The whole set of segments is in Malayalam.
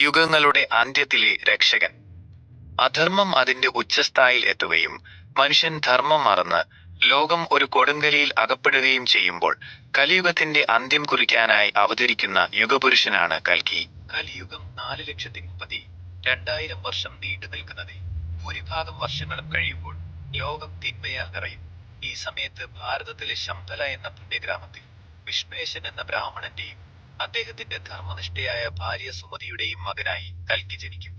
യുഗങ്ങളുടെ അന്ത്യത്തിലെ രക്ഷകൻ. അധർമ്മം അതിന്റെ ഉച്ചസ്ഥായിൽ എത്തുകയും മനുഷ്യൻ ധർമ്മം മറന്ന് ലോകം ഒരു കൊടുങ്കലിയിൽ അകപ്പെടുകയും ചെയ്യുമ്പോൾ കലിയുഗത്തിന്റെ അന്ത്യം കുറിക്കാനായി അവതരിക്കുന്ന യുഗപുരുഷനാണ് കൽക്കി കലിയുഗം നാല് ലക്ഷത്തി മുപ്പത്തി രണ്ടായിരം വർഷം നീണ്ടു നിൽക്കുന്നത്. ഭൂരിഭാഗം വർഷങ്ങളും കഴിയുമ്പോൾ ലോകം തിന്മയാൽ നിറയും. ഈ സമയത്ത് ഭാരതത്തിലെ ശംതല എന്ന പുണ്യഗ്രാമത്തിൽ വിശ്വേശൻ എന്ന ബ്രാഹ്മണന്റെയും അദ്ദേഹത്തിന്റെ ധർമ്മനിഷ്ഠയായ ഭാര്യ സുമതിയുടെയും മകനായി കൽക്കി ജനിക്കും.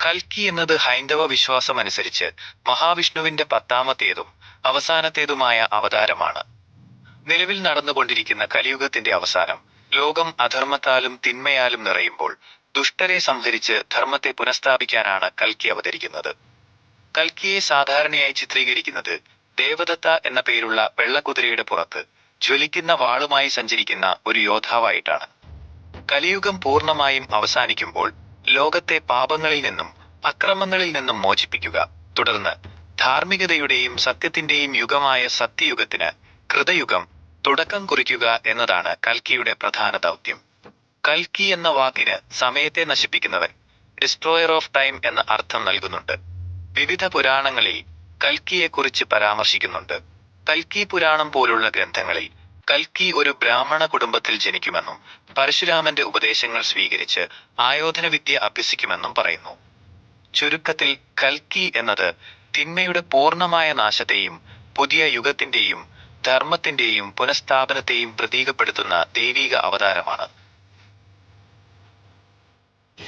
കൽക്കി എന്നത് ഹൈന്ദവ വിശ്വാസം അനുസരിച്ച് മഹാവിഷ്ണുവിന്റെ പത്താമത്തേതും അവസാനത്തേതുമായ അവതാരമാണ്. നിലവിൽ നടന്നുകൊണ്ടിരിക്കുന്ന കലിയുഗത്തിന്റെ അവസാനം ലോകം അധർമ്മത്താലും തിന്മയാലും നിറയുമ്പോൾ ദുഷ്ടരെ സംഹരിച്ച് ധർമ്മത്തെ പുനഃസ്ഥാപിക്കാനാണ് കൽക്കി അവതരിക്കുന്നത്. കൽക്കിയെ സാധാരണയായി ചിത്രീകരിക്കുന്നത് ദേവദത്ത എന്ന പേരുള്ള വെള്ളക്കുതിരയുടെ പുറത്ത് ജ്വലിക്കുന്ന വാളുമായി സഞ്ചരിക്കുന്ന ഒരു യോദ്ധാവായിട്ടാണ്. കലിയുഗം പൂർണമായും അവസാനിക്കുമ്പോൾ ലോകത്തെ പാപങ്ങളിൽ നിന്നും അക്രമങ്ങളിൽ നിന്നും മോചിപ്പിക്കുക തുടർന്ന് ധാർമ്മികതയുടെയും സത്യത്തിന്റെയും യുഗമായ സത്യയുഗത്തിന് കൃതയുഗം തുടക്കം കുറിക്കുക എന്നതാണ് കൽക്കിയുടെ പ്രധാന ദൗത്യം. കൽക്കി എന്ന വാക്കിന് സമയത്തെ നശിപ്പിക്കുന്നവൻ ഡിസ്ട്രോയർ ഓഫ് ടൈം എന്ന അർത്ഥം നൽകുന്നുണ്ട്. വിവിധ പുരാണങ്ങളിൽ കൽക്കിയെക്കുറിച്ച് പരാമർശിക്കുന്നുണ്ട്. കൽക്കി പുരാണം പോലുള്ള ഗ്രന്ഥങ്ങളിൽ കൽക്കി ഒരു ബ്രാഹ്മണ കുടുംബത്തിൽ ജനിക്കുമെന്നും പരശുരാമന്റെ ഉപദേശങ്ങൾ സ്വീകരിച്ച് ആയോധന വിദ്യ അഭ്യസിക്കുമെന്നും പറയുന്നു. ചുരുക്കത്തിൽ കൽക്കി എന്നത് തിന്മയുടെ പൂർണമായ നാശത്തെയും പുതിയ യുഗത്തിന്റെയും ധർമ്മത്തിന്റെയും പുനഃസ്ഥാപനത്തെയും പ്രതീകപ്പെടുത്തുന്ന ദൈവിക അവതാരമാണ്.